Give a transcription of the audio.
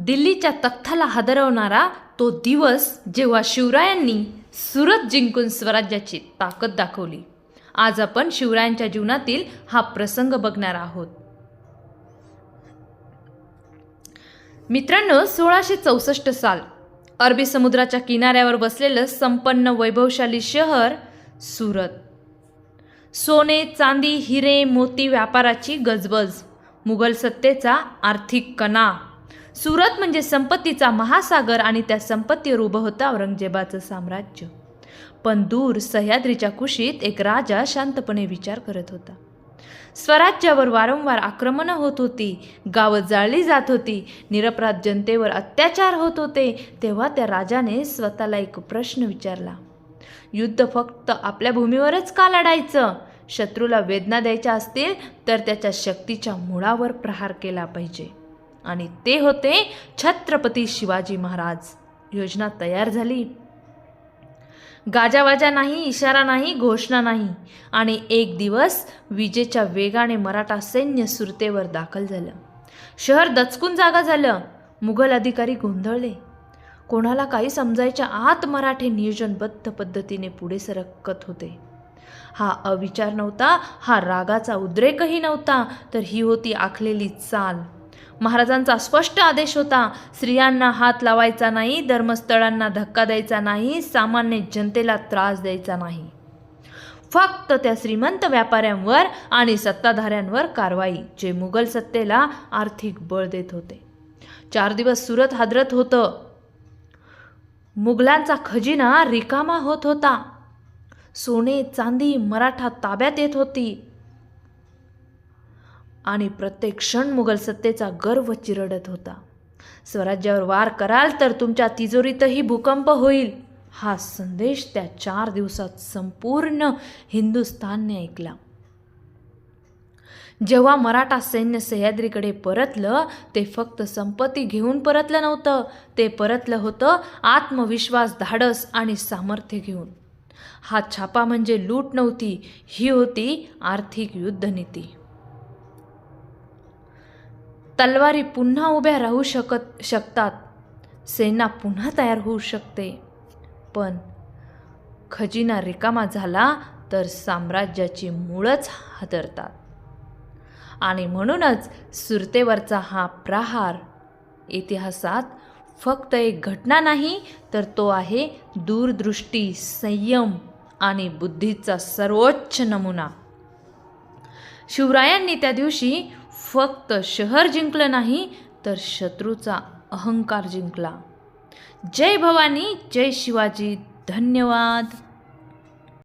दिल्लीच्या तख्ताला हादरवणारा तो दिवस जेव्हा शिवरायांनी सुरत जिंकून स्वराज्याची ताकद दाखवली. आज आपण शिवरायांच्या जीवनातील हा प्रसंग बघणार आहोत. मित्रांनो सोळाशे चौसष्ट साल. अरबी समुद्राच्या किनाऱ्यावर बसलेलं संपन्न वैभवशाली शहर सुरत. सोने चांदी हिरे मोती व्यापाराची गजबज. मुघल सत्तेचा आर्थिक कणा. सुरत म्हणजे संपत्तीचा महासागर आणि त्या संपत्तीवर उभं होतं औरंगजेबाचं साम्राज्य. पण दूर सह्याद्रीच्या कुशीत एक राजा शांतपणे विचार करत होता. स्वराज्यावर वारंवार आक्रमणं होत होती गावं जाळली जात होती निरपराध जनतेवर अत्याचार होत होते तेव्हा त्या राजाने स्वतःला एक प्रश्न विचारला. युद्ध फक्त आपल्या भूमीवरच का लढायचं? शत्रूला वेदना द्यायच्या असतील तर त्याच्या शक्तीच्या मुळावर प्रहार केला पाहिजे. आणि ते होते छत्रपती शिवाजी महाराज. योजना तयार झाली. गाजावाजा नाही इशारा नाही घोषणा नाही. आणि एक दिवस विजेच्या वेगाने मराठा सैन्य सुरतेवर दाखल झालं. शहर दचकून जागा झालं. मुघल अधिकारी गोंधळले. कोणाला काही समजायच्या आत मराठे नियोजनबद्ध पद्धतीने पुढे सरकत होते. हा अविचार नव्हता हा रागाचा उद्रेकही नव्हता तर ही होती आखलेली चाल. महाराजांचा स्पष्ट आदेश होता स्त्रियांना हात लावायचा नाही धर्मस्थळांना धक्का द्यायचा नाही सामान्य जनतेला त्रास द्यायचा नाही. फक्त त्या श्रीमंत व्यापाऱ्यांवर आणि सत्ताधाऱ्यांवर कारवाई जे मुघल सत्तेला आर्थिक बळ देत होते. चार दिवस सुरत हादरत होतं. मुघलांचा खजिना रिकामा होत होता. सोने चांदी मराठा ताब्यात येत होती. आणि प्रत्येक क्षण मुघल सत्तेचा गर्व चिरडत होता. स्वराज्यावर वार कराल तर तुमच्या तिजोरीतही भूकंप होईल हा संदेश त्या चार दिवसात संपूर्ण हिंदुस्थानने ऐकला. जेव्हा मराठा सैन्य सह्याद्रीकडे परतलं ते फक्त संपत्ती घेऊन परतलं नव्हतं ते परतलं होतं आत्मविश्वास धाडस आणि सामर्थ्य घेऊन. हा छापा म्हणजे लूट नव्हती ही होती आर्थिक युद्धनीती. तलवारी पुन्हा उभ्या राहू शकत शकतात. सेना पुन्हा तयार होऊ शकते. पण खजिना रिकामा झाला तर साम्राज्याची मुळच हादरतात. आणि म्हणूनच सुरतेवरचा हा प्रहार इतिहासात फक्त एक घटना नाही तर तो आहे दूरदृष्टी संयम आणि बुद्धीचा सर्वोच्च नमुना. शिवरायांनी त्या दिवशी फक्त शहर जिंकलं नाही तर शत्रूचा अहंकार जिंकला. जय भवानी जय शिवाजी. धन्यवाद.